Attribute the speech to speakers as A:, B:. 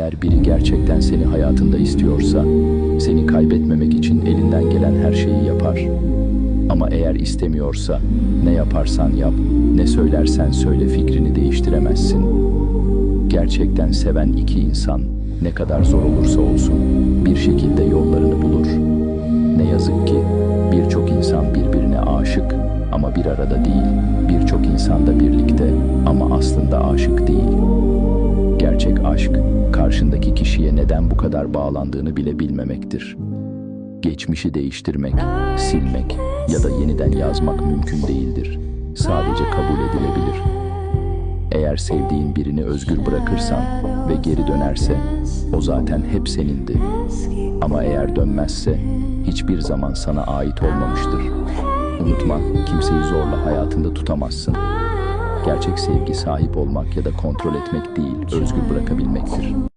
A: Eğer biri gerçekten seni hayatında istiyorsa, seni kaybetmemek için elinden gelen her şeyi yapar. Ama eğer istemiyorsa, ne yaparsan yap, ne söylersen söyle fikrini değiştiremezsin. Gerçekten seven iki insan, ne kadar zor olursa olsun, bir şekilde yollarını bulur. Ne yazık ki birçok insan birbirine aşık ama bir arada değil. Birçok insan da birlikte ama aslında aşık değil. Karşındaki kişiye neden bu kadar bağlandığını bile bilmemektir. Geçmişi değiştirmek, silmek ya da yeniden yazmak mümkün değildir. Sadece kabul edilebilir. Eğer sevdiğin birini özgür bırakırsan ve geri dönerse, o zaten hep senindi. Ama eğer dönmezse, hiçbir zaman sana ait olmamıştır. Unutma, kimseyi zorla hayatında tutamazsın. Gerçek sevgi sahip olmak ya da kontrol etmek değil, özgür bırakabilmektir.